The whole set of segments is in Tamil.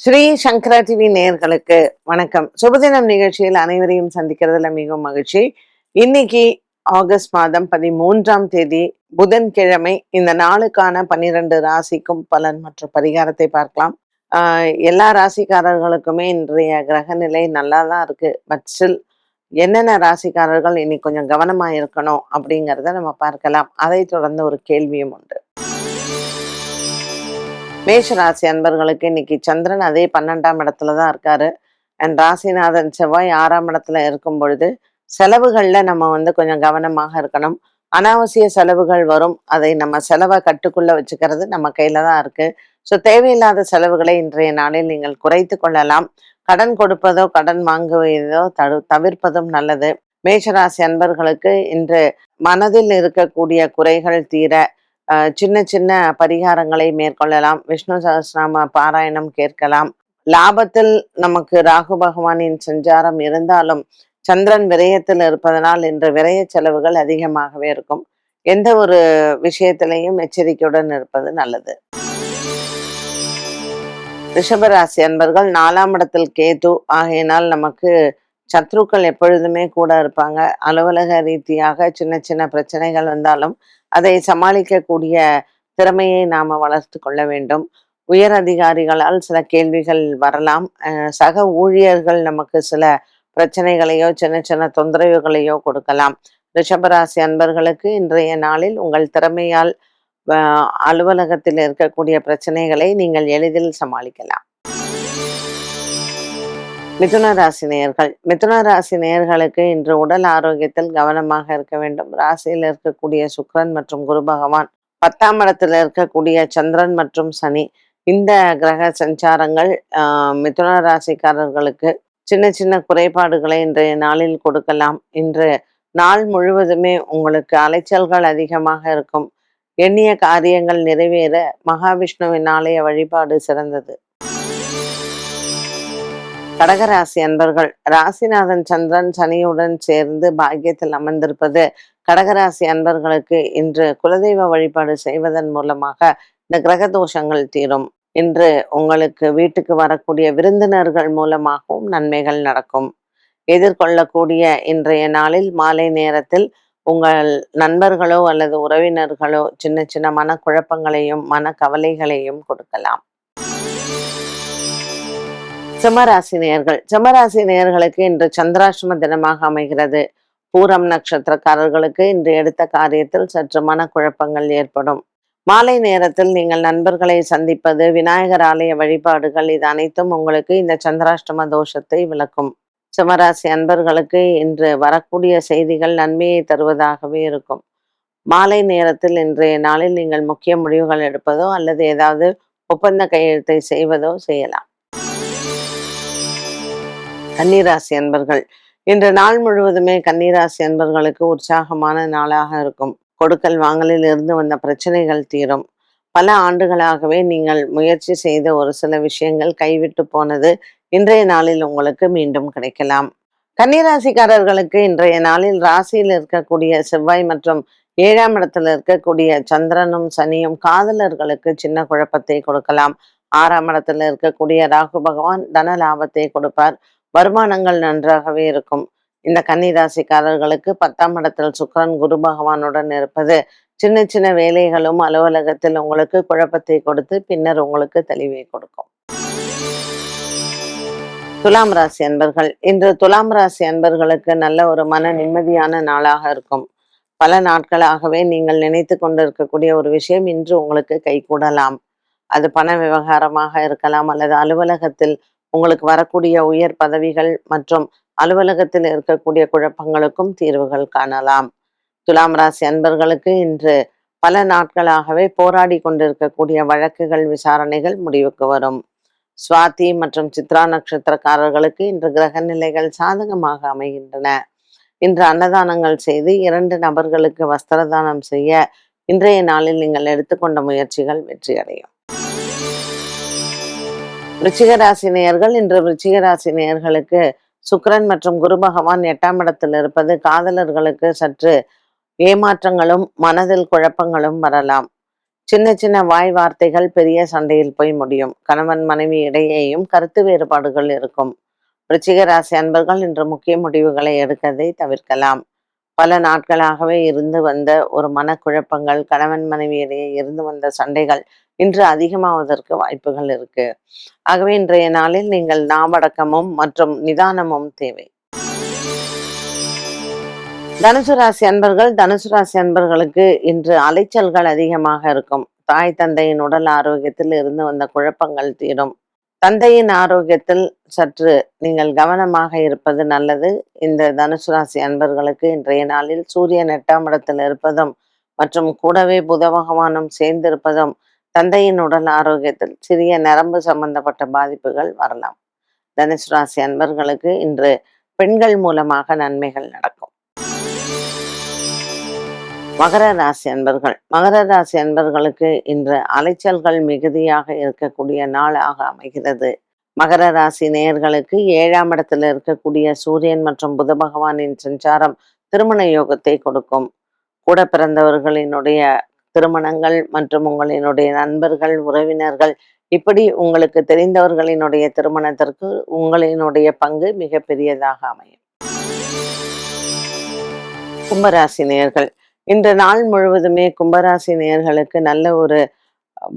ஸ்ரீ சங்கரா டிவி நேயர்களுக்கு வணக்கம். சுபதினம் நிகழ்ச்சியில் அனைவரையும் சந்திக்கிறதுல மிகவும் மகிழ்ச்சி. இன்னைக்கு ஆகஸ்ட் மாதம் பதிமூன்றாம் தேதி புதன்கிழமை இந்த நாளுக்கான பன்னிரண்டு ராசிக்கும் பலன் மற்றும் பரிகாரத்தை பார்க்கலாம். ஆஹ் எல்லா ராசிக்காரர்களுக்குமே இன்றைய கிரக நிலை நல்லா தான் இருக்கு. பட் ஸ்டில் என்னென்ன ராசிக்காரர்கள் இன்னைக்கு கொஞ்சம் கவனமாக இருக்கணும் அப்படிங்கிறத நம்ம பார்க்கலாம். அதை தொடர்ந்து ஒரு கேள்வியும் உண்டு. மேஷராசி அன்பர்களுக்கு இன்னைக்கு சந்திரன் அதே பன்னெண்டாம் இடத்துல தான் இருக்காரு. அண்ட் ராசிநாதன் செவ்வாய் ஆறாம் இடத்துல இருக்கும் பொழுது செலவுகள்ல நம்ம வந்து கொஞ்சம் கவனமாக இருக்கணும். அனாவசிய செலவுகள் வரும். அதை நம்ம செலவை கட்டுக்குள்ள வச்சுக்கிறது நம்ம கையில தான் இருக்கு. ஸோ தேவையில்லாத செலவுகளை இன்றைய நாளில் நீங்கள் குறைத்து கொள்ளலாம். கடன் கொடுப்பதோ கடன் வாங்குவதோ தடு தவிர்ப்பதும் நல்லது. மேஷராசி அன்பர்களுக்கு இன்று மனதில் இருக்கக்கூடிய குறைகள் தீர சின்ன சின்ன பரிகாரங்களை மேற்கொள்ளலாம். விஷ்ணு சகசிரநாம பாராயணம் கேட்கலாம். லாபத்தில் நமக்கு ராகு பகவானின் சஞ்சாரம் இருந்தாலும் சந்திரன் விரயத்தில் இருப்பதனால் இன்று விரய செலவுகள் அதிகமாகவே இருக்கும். எந்த ஒரு விஷயத்திலையும் எச்சரிக்கையுடன் இருப்பது நல்லது. ரிஷபராசி அன்பர்கள் நாலாம் இடத்தில் கேது. ஆகையினால் நமக்கு சத்ருக்கள் எப்பொழுதுமே கூட இருப்பாங்க. அலுவலக ரீதியாக சின்ன சின்ன பிரச்சனைகள் வந்தாலும் அதை சமாளிக்கக்கூடிய திறமையை நாம வளர்த்து கொள்ள வேண்டும். உயர் அதிகாரிகளால் சில கேள்விகள் வரலாம். அஹ் சக ஊழியர்கள் நமக்கு சில பிரச்சனைகளையோ சின்ன சின்ன தொந்தரவுகளையோ கொடுக்கலாம். ரிஷபராசி அன்பர்களுக்கு இன்றைய நாளில் உங்கள் திறமையால் அலுவலகத்தில் இருக்கக்கூடிய பிரச்சனைகளை நீங்கள் எளிதில் சமாளிக்கலாம். மிதுன ராசி நேயர்கள். மிதுன ராசி நேயர்களுக்கு இன்று உடல் ஆரோக்கியத்தில் கவனமாக இருக்க வேண்டும். ராசியில் இருக்கக்கூடிய சுக்ரன் மற்றும் குரு பகவான் பத்தாம் இடத்துல இருக்கக்கூடிய சந்திரன் மற்றும் சனி இந்த கிரக சஞ்சாரங்கள் ஆஹ் மிதுன ராசிக்காரர்களுக்கு சின்ன சின்ன குறைபாடுகளை இன்றைய நாளில் கொடுக்கலாம். இன்று நாள் முழுவதுமே உங்களுக்கு அலைச்சல்கள் அதிகமாக இருக்கும். எண்ணிய காரியங்கள் நிறைவேற மகாவிஷ்ணுவின் ஆலய வழிபாடு சிறந்தது. கடகராசி அன்பர்கள் ராசிநாதன் சந்திரன் சனியுடன் சேர்ந்து பாக்கியத்தில் அமர்ந்திருப்பது கடகராசி அன்பர்களுக்கு இன்று குலதெய்வ வழிபாடு செய்வதன் மூலமாக இந்த கிரக தோஷங்கள் தீரும். இன்று உங்களுக்கு வீட்டுக்கு வரக்கூடிய விருந்தினர்கள் மூலமாகவும் நன்மைகள் நடக்கும். எதிர்கொள்ளக்கூடிய இன்றைய நாளில் மாலை நேரத்தில் உங்கள் நண்பர்களோ அல்லது உறவினர்களோ சின்ன சின்ன மன குழப்பங்களையும் மன கவலைகளையும் கொடுக்கலாம். செமராசி நேயர்கள் செமராசி நேயர்களுக்கு இன்று சந்திராஷ்டம தினமாக அமைகிறது. பூரம் நட்சத்திரக்காரர்களுக்கு இன்று எடுத்த காரியத்தில் சற்று மனக்குழப்பங்கள் ஏற்படும். மாலை நேரத்தில் நீங்கள் நண்பர்களை சந்திப்பது விநாயகர் ஆலய வழிபாடுகள் இது அனைத்தும் உங்களுக்கு இந்த சந்திராஷ்டம தோஷத்தை விளக்கும். சிம்மராசி அன்பர்களுக்கு இன்று வரக்கூடிய செய்திகள் நன்மையை தருவதாகவே இருக்கும். மாலை நேரத்தில் இன்றைய நாளில் நீங்கள் முக்கிய முடிவுகள் எடுப்பதோ அல்லது ஏதாவது ஒப்பந்த கையெழுத்தை செய்வதோ செய்யலாம். கன்னிராசி அன்பர்கள். இன்று நாள் முழுவதுமே கன்னிராசி அன்பர்களுக்கு உற்சாகமான நாளாக இருக்கும். கொடுக்கல் வாங்கலில் இருந்து வந்த பிரச்சனைகள் தீரும். பல ஆண்டுகளாகவே நீங்கள் முயற்சி செய்த ஒரு சில விஷயங்கள் கைவிட்டு போனது இன்றைய நாளில் உங்களுக்கு மீண்டும் கிடைக்கலாம். கன்னிராசிக்காரர்களுக்கு இன்றைய நாளில் ராசியில் இருக்கக்கூடிய செவ்வாய் மற்றும் ஏழாம் இடத்துல இருக்கக்கூடிய சந்திரனும் சனியும் காதலர்களுக்கு சின்ன குழப்பத்தை கொடுக்கலாம். ஆறாம் இடத்துல இருக்கக்கூடிய ராகு பகவான் தன லாபத்தை கொடுப்பார். வருமானங்கள் நன்றாகவே இருக்கும். இந்த கன்னிராசிக்காரர்களுக்கு பத்தாம் இடத்தில் சுக்கரன் குரு பகவானுடன் இருப்பது சின்ன சின்ன வேலைகளும் அலுவலகத்தில் உங்களுக்கு குழப்பத்தை கொடுத்து பின்னர் உங்களுக்கு தெளிவை கொடுக்கும். துலாம் ராசி அன்பர்கள் இன்று துலாம் ராசி அன்பர்களுக்கு நல்ல ஒரு மன நிம்மதியான நாளாக இருக்கும். பல நாட்களாகவே நீங்கள் நினைத்து கொண்டிருக்கக்கூடிய ஒரு விஷயம் இன்று உங்களுக்கு கைகூடலாம். அது பண விவகாரமாக இருக்கலாம் அல்லது அலுவலகத்தில் உங்களுக்கு வரக்கூடிய உயர் பதவிகள் மற்றும் அலுவலகத்தில் இருக்கக்கூடிய குழப்பங்களுக்கும் தீர்வுகள் காணலாம். துலாம் ராசி அன்பர்களுக்கு இன்று பல நாட்களாகவே போராடி கொண்டிருக்கக்கூடிய வழக்குகள் விசாரணைகள் முடிவுக்கு வரும். சுவாதி மற்றும் சித்ரா நட்சத்திரக்காரர்களுக்கு இன்று கிரக நிலைகள் சாதகமாக அமைகின்றன. இன்று அன்னதானங்கள் செய்து இரண்டு நபர்களுக்கு வஸ்திரதானம் செய்ய இன்றைய நாளில் நீங்கள் எடுத்துக்கொண்ட முயற்சிகள் வெற்றியடையும். விருச்சிக நேயர்கள் இன்று விருச்சிக நேயர்களுக்கு மற்றும் குரு பகவான் எட்டாம் இடத்தில் இருப்பது காதலர்களுக்கு சற்று ஏமாற்றங்களும் மனதில் குழப்பங்களும் வரலாம். சின்ன சின்ன வாய் வார்த்தைகள் பெரிய சண்டையில் போய் முடியும். கணவன் மனைவி இடையேயும் கருத்து வேறுபாடுகள் இருக்கும். ரிச்சிகராசி அன்பர்கள் இன்று முக்கிய முடிவுகளை எடுக்கதை தவிர்க்கலாம். பல நாட்களாகவே இருந்து வந்த ஒரு மனக்குழப்பங்கள் கணவன் மனைவி இடையே இருந்து வந்த சண்டைகள் இன்று அதிகமாவதற்கு வாய்ப்புகள் இருக்கு. ஆகவே இன்றைய நாளில் நீங்கள் நாவடக்கமும் மற்றும் நிதானமும் தேவை. தனுசு ராசி அன்பர்கள் தனுசு ராசி அன்பர்களுக்கு இன்று அலைச்சல்கள் அதிகமாக இருக்கும். தாய் தந்தையின் உடல் ஆரோக்கியத்தில் இருந்து வந்த குழப்பங்கள் தீரும். தந்தையின் ஆரோக்கியத்தில் சற்று நீங்கள் கவனமாக இருப்பது நல்லது. இந்த தனுசு ராசி அன்பர்களுக்கு இன்றைய நாளில் சூரியன் எட்டாம் இடத்தில் இருப்பதும் மற்றும் கூடவே புத பகவானும் சேர்ந்திருப்பதும் தந்தையின் உடல் ஆரோக்கியத்தில் சிறிய நரம்பு சம்பந்தப்பட்ட பாதிப்புகள் வரலாம். தனுசு ராசி அன்பர்களுக்கு இன்று பெண்கள் மூலமாக நன்மைகள் நடக்கும். மகர ராசி அன்பர்கள். மகர ராசி அன்பர்களுக்கு இன்று அலைச்சல்கள் மிகுதியாக இருக்கக்கூடிய நாளாக அமைகிறது. மகர ராசி நேயர்களுக்கு ஏழாம் இடத்துல இருக்கக்கூடிய சூரியன் மற்றும் புத பகவானின் சஞ்சாரம் திருமண யோகத்தை கொடுக்கும். கூட பிறந்தவர்களினுடைய திருமணங்கள் மற்றும் உங்களினுடைய நண்பர்கள் உறவினர்கள் இப்படி உங்களுக்கு தெரிந்தவர்களினுடைய திருமணத்திற்கு உங்களினுடைய பங்கு மிக பெரியதாக அமையும். கும்பராசி நேர்கள் இந்த நாள் முழுவதுமே கும்பராசி நேர்களுக்கு நல்ல ஒரு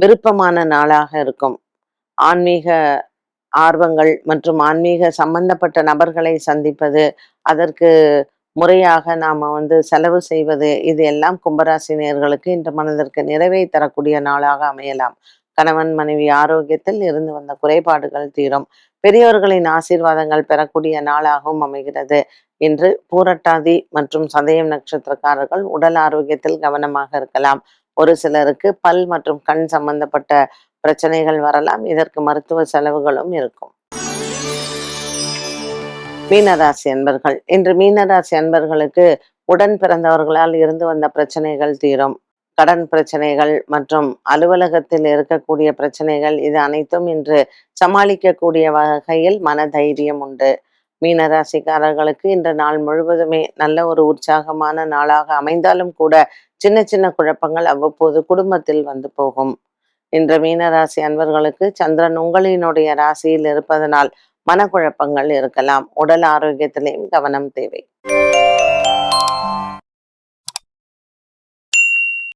விருப்பமான நாளாக இருக்கும். ஆன்மீக ஆர்வங்கள் மற்றும் ஆன்மீக சம்பந்தப்பட்ட நபர்களை சந்திப்பது அதற்கு முறையாக நாம வந்து செலவு செய்வது இது எல்லாம் கும்பராசினியர்களுக்கு இன்று மனதிற்கு நிறைவை தரக்கூடிய நாளாக அமையலாம். கணவன் மனைவி ஆரோக்கியத்தில் இருந்து வந்த குறைபாடுகள் தீரும். பெரியவர்களின் ஆசீர்வாதங்கள் பெறக்கூடிய நாளாகவும் அமைகிறது. இன்று பூரட்டாதி மற்றும் சதயம் நட்சத்திரக்காரர்கள் உடல் ஆரோக்கியத்தில் கவனமாக இருக்கலாம். ஒரு சிலருக்கு பல் மற்றும் கண் சம்பந்தப்பட்ட பிரச்சனைகள் வரலாம். இதற்கு மருத்துவ செலவுகளும் இருக்கும். மீனராசி அன்பர்கள். இன்று மீனராசி அன்பர்களுக்கு உடன் பிறந்தவர்களால் இருந்து வந்த பிரச்சனைகள் தீரும். கடன் பிரச்சனைகள் மற்றும் அலுவலகத்தில் இருக்கக்கூடிய பிரச்சனைகள் இது அனைத்தும் இன்று சமாளிக்கக்கூடிய வகையில் மன தைரியம் உண்டு. மீனராசிக்காரர்களுக்கு இந்த நாள் முழுவதுமே நல்ல ஒரு உற்சாகமான நாளாக அமைந்தாலும் கூட சின்ன சின்ன குழப்பங்கள் அவ்வப்போது குடும்பத்தில் வந்து போகும். இன்று மீனராசி அன்பர்களுக்கு சந்திரன் உங்களினுடைய ராசியில் இருப்பதனால் மனக்குழப்பங்கள் இருக்கலாம். உடல் ஆரோக்கியத்திலையும் கவனம் தேவை.